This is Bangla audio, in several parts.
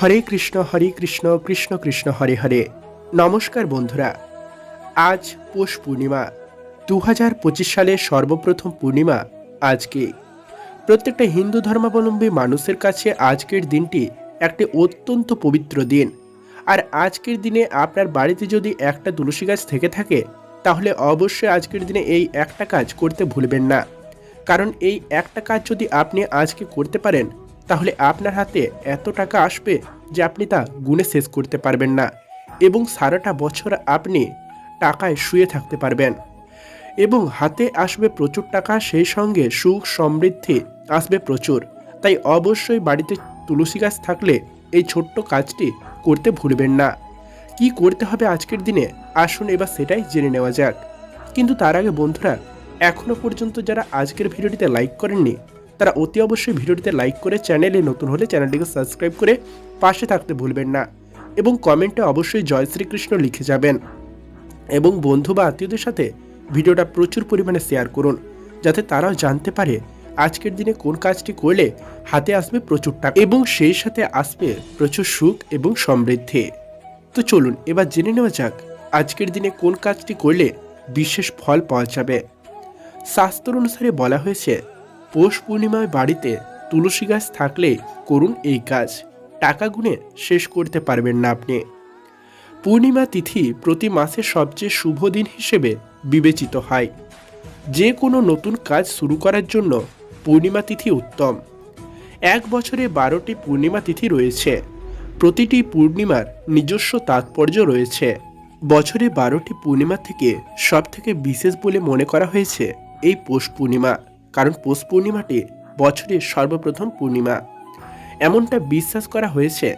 হরে কৃষ্ণ হরে কৃষ্ণ কৃষ্ণ কৃষ্ণ, হরে হরে। নমস্কার বন্ধুরা, আজ পৌষ পূর্ণিমা দু হাজার পঁচিশ সালের সর্বপ্রথম পূর্ণিমা আজকে। প্রত্যেকটা হিন্দু ধর্মাবলম্বী মানুষের কাছে আজকের দিনটি একটি অত্যন্ত পবিত্র দিন। আর আজকের দিনে আপনার বাড়িতে যদি একটা তুলসী গাছ থেকে থাকে, তাহলে অবশ্যই আজকের দিনে এই একটা কাজ করতে ভুলবেন না। কারণ এই একটা কাজ যদি আপনি আজকে করতে পারেন তাহলে আপনার হাতে এত টাকা আসবে যে আপনি তা গুণে শেষ করতে পারবেন না। এবং সারাটা বছর আপনি টাকায় শুয়ে থাকতে পারবেন। এবং হাতে আসবে প্রচুর টাকা, সেই সঙ্গে সুখ, সমৃদ্ধি আসবে প্রচুর। তাই অবশ্যই বাড়িতে তুলসী গাছ থাকলে এই ছোট্ট কাজটি করতে ভুলবেন না। কি করতে হবে আজকের দিনে? আসুন এবার সেটাই জেনে নেওয়া যাক। কিন্তু তার আগে বন্ধুরা এখনও পর্যন্ত যারা আজকের ভিডিওটিতে লাইক করেননি তারা অতি অবশ্যই ভিডিওটিতে লাইক করে চ্যানেলে নতুন হলে চ্যানেলটিকে সাবস্ক্রাইব করে পাশে থাকতে ভুলবেন না এবং কমেন্টে অবশ্যই জয় শ্রীকৃষ্ণ লিখে যাবেন। এবং বন্ধু বা আত্মীয়দের সাথে ভিডিওটা প্রচুর পরিমাণে শেয়ার করুন, যাতে তারাও জানতে পারে আজকের দিনে কোন কাজটি করলে হাতে আসবে প্রচুর টাকা এবং সেই সাথে আসবে প্রচুর সুখ এবং সমৃদ্ধি। তো চলুন, এবার জেনে নেওয়া যাক আজকের দিনে কোন কাজটি করলে বিশেষ ফল পাওয়া যাবে। শাস্ত্র অনুসারে বলা হয়েছে পৌষ পূর্ণিমায় বাড়িতে তুলসী গাছ থাকলে করুন এই কাজ। টাকা গুনে শেষ করতে পারবেন না আপনি। পূর্ণিমা তিথি প্রতি মাসে সবচেয়ে শুভ দিন হিসেবে বিবেচিত হয়। যে কোনো নতুন কাজ শুরু করার জন্য পূর্ণিমা তিথি উত্তম। এক বছরে বারোটি পূর্ণিমা তিথি রয়েছে। প্রতিটি পূর্ণিমার নিজস্ব তাৎপর্য রয়েছে। বছরে বারোটি পূর্ণিমা থেকে সবথেকে বিশেষ বলে মনে করা হয়েছে এই পৌষ পূর্ণিমা। কারণ পৌষ পূর্ণিমাটি বছরের সর্বপ্রথম পূর্ণিমা। এমনটা বিশ্বাস করা হয়েছে।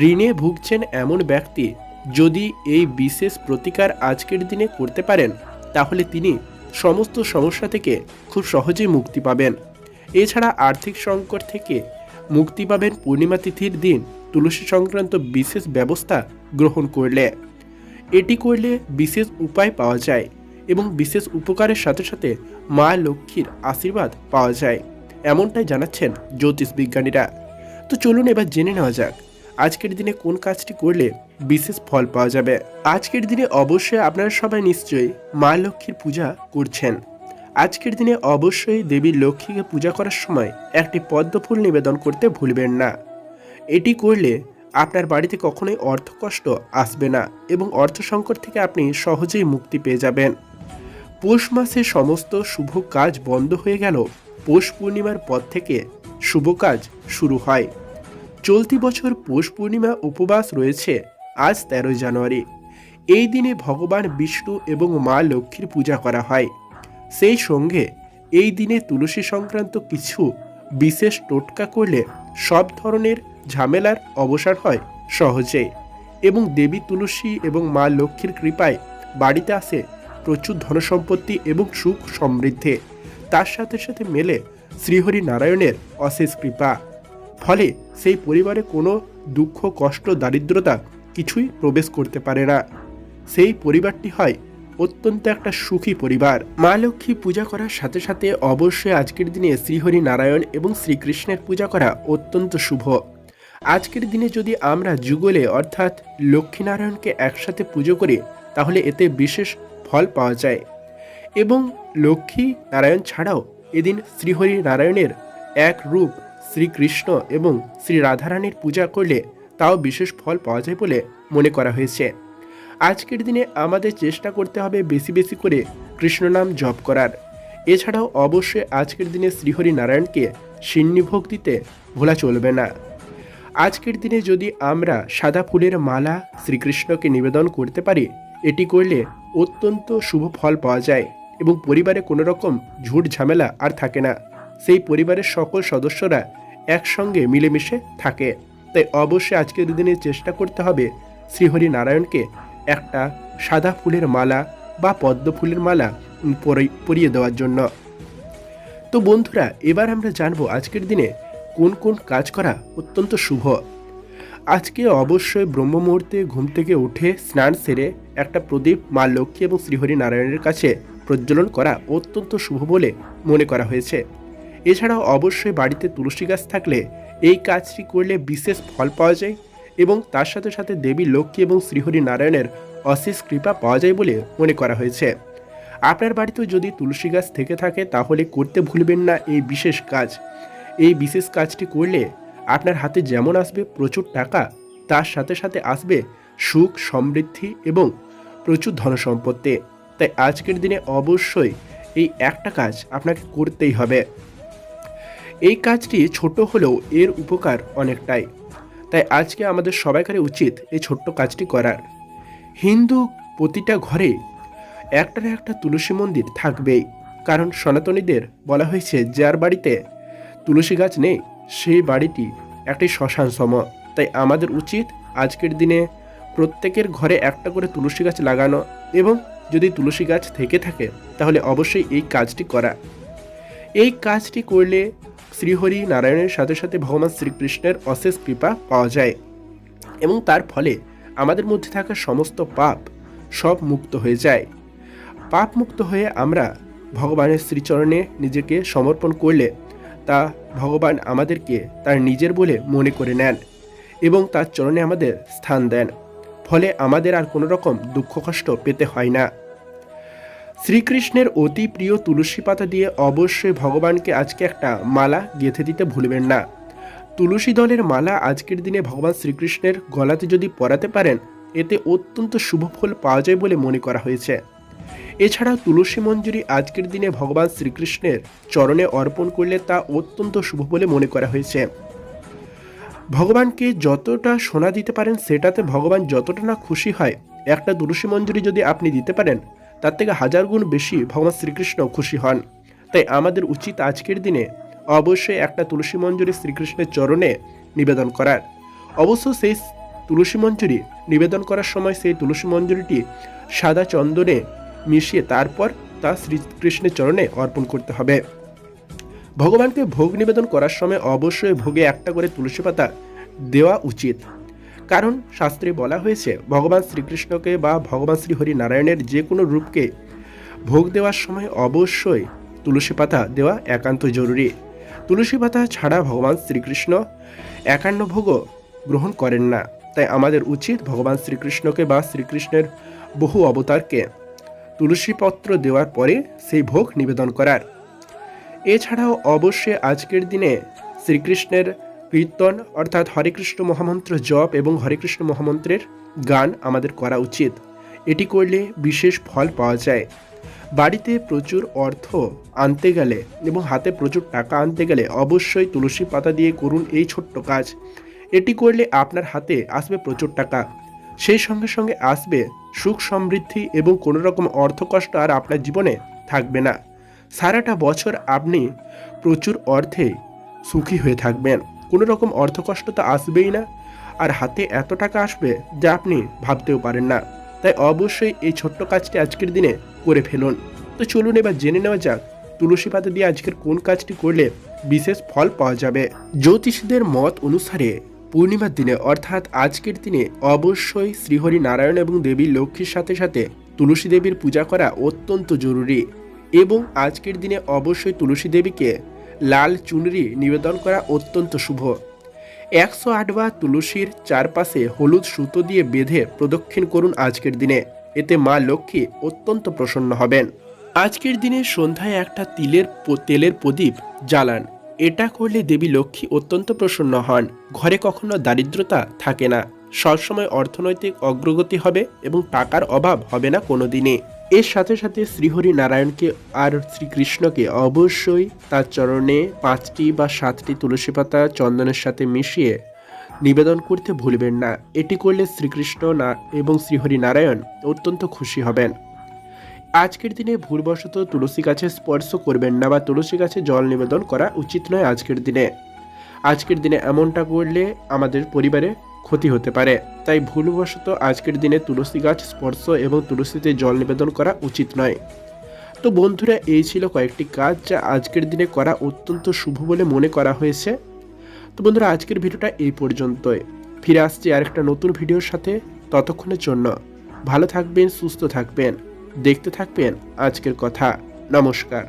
ঋণে ভুগছেন এমন ব্যক্তি যদি এই বিশেষ প্রতিকার আজকের দিনে করতে পারেন, তাহলে তিনি সমস্ত সমস্যা থেকে খুব সহজেই মুক্তি পাবেন। এছাড়া আর্থিক সংকট থেকে মুক্তি পাবেন পূর্ণিমা তিথির দিন তুলসী সংক্রান্ত বিশেষ ব্যবস্থা গ্রহণ করলে। এটি করলে বিশেষ উপায় পাওয়া যায়। এবং বিশেষ উপকারের সাথে সাথে মা লক্ষ্মীর আশীর্বাদ পাওয়া যায়। এমনটাই জানাচ্ছেন জ্যোতিষ বিজ্ঞানীরা। তো চলুন এবার জেনে নেওয়া যাক, আজকের দিনে কোন কাজটি করলে বিশেষ ফল পাওয়া যাবে? আজকের দিনে অবশ্যই আপনারা সবাই নিশ্চয়ই মা লক্ষ্মীর পূজা করছেন। আজকের দিনে অবশ্যই দেবী লক্ষ্মীকে পূজা করার সময় একটি পদ্মফুল নিবেদন করতে ভুলবেন না। এটি করলে আপনার বাড়িতে কখনোই অর্থকষ্ট আসবে না এবং অর্থ সংকট থেকে আপনি সহজেই মুক্তি পেয়ে যাবেন। পৌষ মাসে সমস্ত শুভ কাজ বন্ধ হয়ে গেল। পৌষ পূর্ণিমার পর থেকে শুভ কাজ শুরু হয়। চলতি বছর পৌষ পূর্ণিমা উপবাস রয়েছে, আজ তেরোই জানুয়ারি। এই দিনে ভগবান বিষ্ণু এবং মা লক্ষ্মীর পূজা করা হয়। সেই সঙ্গে এই দিনে তুলসী সংক্রান্ত কিছু বিশেষ টোটকা করলে সব ধরনের ঝামেলার অবসান হয় সহজে। এবং দেবী তুলসী এবং মা লক্ষ্মীর কৃপায় বাড়িতে আসে প্রচুর ধনসম্পত্তি এবং সুখ সমৃদ্ধি। তার সাথে সাথে মেলে শ্রীহরি নারায়ণের অশেষ কৃপা। ফলে সেই পরিবারে কোনো দুঃখ, কষ্ট, দারিদ্রতা কিছুই প্রবেশ করতে পারে না। সেই পরিবারটি হয় অত্যন্ত একটা সুখী পরিবার। মা লক্ষ্মী পূজা করার সাথে সাথে অবশ্যই আজকের দিনে শ্রীহরি নারায়ণ এবং শ্রীকৃষ্ণের পূজা করা অত্যন্ত শুভ। আজকের দিনে যদি আমরা যুগলে অর্থাৎ লক্ষ্মীনারায়ণকে একসাথে পুজো করি, তাহলে এতে বিশেষ ফল পাওয়া যায়। এবং লক্ষ্মী নারায়ণ ছাড়াও এদিন শ্রীহরি নারায়ণের এক রূপ শ্রীকৃষ্ণ এবং শ্রী রাধারানীর পূজা করলে তাও বিশেষ ফল পাওয়া যায় বলে মনে করা হয়েছে। আজকের দিনে আমাদের চেষ্টা করতে হবে বেশি বেশি করে কৃষ্ণ নাম জপ করার। এছাড়াও অবশ্যই আজকের দিনে শ্রীহরি নারায়ণকে সিন্নিভোগ দিতে ভোলা চলবে না। আজকের দিনে যদি আমরা সাদা ফুলের মালা শ্রীকৃষ্ণকে নিবেদন করতে পারি এটি করলে অত্যন্ত শুভ ফল পাওয়া যায় এবং পরিবারে কোনো রকম ঝুট ঝামেলা আর থাকে না। সেই পরিবারের সকল সদস্যরা একসঙ্গে মিলেমিশে থাকে। তাই অবশ্যই আজকের দিনে চেষ্টা করতে হবে শ্রীহরি নারায়ণকে একটা সাদা ফুলের মালা বা পদ্ম ফুলের মালা পরিয়ে দেওয়ার জন্য। তো বন্ধুরা, এবার আমরা জানব আজকের দিনে কোন কোন কাজ করা অত্যন্ত শুভ। আজকে অবশ্যই ব্রহ্ম মুহূর্তে ঘুম থেকে উঠে স্নান সেরে একটা প্রদীপ মা লক্ষ্মী এবং শ্রীহরি নারায়ণের কাছে প্রজ্বলন করা অত্যন্ত শুভ বলে মনে করা হয়েছে। এছাড়াও অবশ্যই বাড়িতে তুলসী গাছ থাকলে এই কাজটি করলে বিশেষ ফল পাওয়া যায় এবং তার সাথে সাথে দেবী লক্ষ্মী এবং শ্রীহরি নারায়ণের অশেষ কৃপা পাওয়া যায় বলে মনে করা হয়েছে। আপনার বাড়িতেও যদি তুলসী গাছ থেকে থাকে তাহলে করতে ভুলবেন না এই বিশেষ কাজ। এই বিশেষ কাজটি করলে আপনার হাতে যেমন আসবে প্রচুর টাকা, তার সাথে সাথে আসবে সুখ, সমৃদ্ধি এবং প্রচুর ধনসম্পত্তি। তাই আজকের দিনে অবশ্যই এই একটা কাজ আপনাকে করতেই হবে। এই কাজটি ছোট হলেও এর উপকার অনেকটাই। তাই আজকে আমাদের সবাইকারই উচিত এই ছোট্ট কাজটি করার। হিন্দু প্রতিটা ঘরে একটা না একটা তুলসী মন্দির থাকবেই। কারণ সনাতনীদের বলা হয়েছে, যার বাড়িতে তুলসী গাছ নেই, সেই বাড়িটি একটি শ্মশান সম তাই আমাদের উচিত আজকের দিনে প্রত্যেকের ঘরে একটা করে তুলসী গাছ লাগানো এবং যদি তুলসী গাছ থেকে থাকে, তাহলে অবশ্যই এই কাজটি করা। এই কাজটি করলে শ্রীহরি নারায়ণের সাথে সাথে ভগবান শ্রীকৃষ্ণের অশেষ কৃপা পাওয়া যায় এবং তার ফলে আমাদের মধ্যে থাকা সমস্ত পাপ সব মুক্ত হয়ে যায়। পাপ মুক্ত হয়ে আমরা ভগবানের শ্রীচরণে নিজেকে সমর্পণ করলে তা ভগবান আমাদেরকে তার নিজের বলে মনে করে নেন এবং তার চরণে আমাদের স্থান দেন। ফলে আমাদের আর কোনো রকম দুঃখ কষ্ট পেতে হয় না। শ্রীকৃষ্ণের অতি প্রিয় তুলসী পাতা দিয়ে অবশ্যই ভগবানকে আজকে একটা মালা গেঁথে দিতে ভুলবেন না। তুলসী দলের মালা আজকের দিনে ভগবান শ্রীকৃষ্ণের গলাতে যদি পরাতে পারেন, এতে অত্যন্ত শুভ ফল পাওয়া যায় বলে মনে করা হয়েছে। এছাড়াও তুলসী মঞ্জুরি আজকের দিনে ভগবান শ্রীকৃষ্ণের চরণে অর্পণ করলে তা অত্যন্ত শুভ বলে মনে করা হয়েছে। ভগবানকে যতটা সোনা দিতে পারেন, সেটাতে ভগবান যতটা না খুশি হয়, একটা তুলসী মঞ্জুরি যদি আপনি দিতে পারেন, তার থেকে হাজার গুণ বেশি ভগবান শ্রীকৃষ্ণ খুশি হন। তাই আমাদের উচিত আজকের দিনে অবশ্যই একটা তুলসী মঞ্জুরি শ্রীকৃষ্ণের চরণে নিবেদন করার। অবশ্য সেই তুলসী মঞ্জুরি নিবেদন করার সময় সেই তুলসী মঞ্জুরিটি সাদা চন্দনে মিশিয়ে তারপর তা শ্রীকৃষ্ণের চরণে অর্পণ করতে হবে। ভগবানকে ভোগ নিবেদন করার সময় অবশ্যই ভোগে একটা করে তুলসী পাতা দেওয়া উচিত। কারণ শাস্ত্রে বলা হয়েছে, ভগবান শ্রীকৃষ্ণকে বা ভগবান শ্রী হরি নারায়ণের যে কোনো রূপকে ভোগ দেওয়ার সময় অবশ্যই তুলসী পাতা দেওয়া একান্ত জরুরি। তুলসী পাতা ছাড়া ভগবান শ্রীকৃষ্ণ একান্ন ভোগও গ্রহণ করেন না। তাই আমাদের উচিত ভগবান শ্রীকৃষ্ণকে বা শ্রীকৃষ্ণের বহু অবতারকে তুলসী পত্র দেওয়ার পরে সেই ভোগ নিবেদন করার। এছাড়াও অবশ্যই আজকের দিনে শ্রীকৃষ্ণের কীর্তন অর্থাৎ হরে কৃষ্ণ মহামন্ত্র জপ এবং হরে কৃষ্ণ মহামন্ত্রের গান আমাদের করা উচিত। এটি করলে বিশেষ ফল পাওয়া যায়। বাড়িতে প্রচুর অর্থ আনতে গেলে এবং হাতে প্রচুর টাকা আনতে গেলে অবশ্যই তুলসী পাতা দিয়ে করুন এই ছোট্ট কাজ। এটি করলে আপনার হাতে আসবে প্রচুর টাকা। সেই সঙ্গে সঙ্গে আসবে সুখ সমৃদ্ধি এবং কোনো রকম অর্থকষ্ট আর আপনার জীবনে থাকবে না। সারাটা বছর আপনি প্রচুর অর্থে সুখী হয়ে থাকবেন। কোনো রকম অর্থকষ্ট তো আসবেই না। আর হাতে এত টাকা আসবে যা আপনি ভাবতেও পারেন না। তাই অবশ্যই এই ছোট্ট কাজটি আজকের দিনে করে ফেলুন। তো চলুন এবার জেনে নেওয়া যাক, তুলসী পাতা দিয়ে আজকের কোন কাজটি করলে বিশেষ ফল পাওয়া যাবে। জ্যোতিষীদের মত অনুসারে পূর্ণিমার দিনে, অর্থাৎ আজকের দিনে, অবশ্যই শ্রীহরি নারায়ণ এবং দেবী লক্ষ্মীর সাথে সাথে তুলসী দেবীর পূজা করা অত্যন্ত জরুরি। এবং আজকের দিনে অবশ্যই তুলসী দেবীকে লাল চুনরি নিবেদন করা অত্যন্ত শুভ। একশো আটবার তুলসীর চারপাশে হলুদ সুতো দিয়ে বেঁধে প্রদক্ষিণ করুন আজকের দিনে। এতে মা লক্ষ্মী অত্যন্ত প্রসন্ন হবেন। আজকের দিনে সন্ধ্যায় একটা তিলের তেলের প্রদীপ জ্বালান। এটা করলে দেবী লক্ষ্মী অত্যন্ত প্রসন্ন হন। ঘরে কখনো দারিদ্রতা থাকে না। সবসময় অর্থনৈতিক অগ্রগতি হবে এবং টাকার অভাব হবে না কোনো দিনে এর সাথে সাথে শ্রীহরি নারায়ণকে আর শ্রীকৃষ্ণকে অবশ্যই তার চরণে পাঁচটি বা সাতটি তুলসী পাতা চন্দনের সাথে মিশিয়ে নিবেদন করতে ভুলবেন না। এটি করলে শ্রীকৃষ্ণ না এবং শ্রীহরি নারায়ণ অত্যন্ত খুশি হবেন। আজকের দিনে ভুলবশত তুলসী গাছে স্পর্শ করবেন না বা তুলসী গাছে জল নিবেদন করা উচিত নয় আজকের দিনে। আজকের দিনে এমনটা করলে আমাদের পরিবারে ক্ষতি হতে পারে। তাই ভুলবশত আজকের দিনে তুলসী গাছ স্পর্শ এবং তুলসীতে জল নিবেদন করা উচিত নয়। তো বন্ধুরা, এই ছিল কয়েকটি কাজ যা আজকের দিনে করা অত্যন্ত শুভ বলে মনে করা হয়েছে। তো বন্ধুরা, আজকের ভিডিওটা এই পর্যন্তই। ফিরে আসছি আরেকটা নতুন ভিডিওর সাথে। ততক্ষণের জন্য ভালো থাকবেন, সুস্থ থাকবেন, দেখতে থাকবেন আজকের কথা। নমস্কার।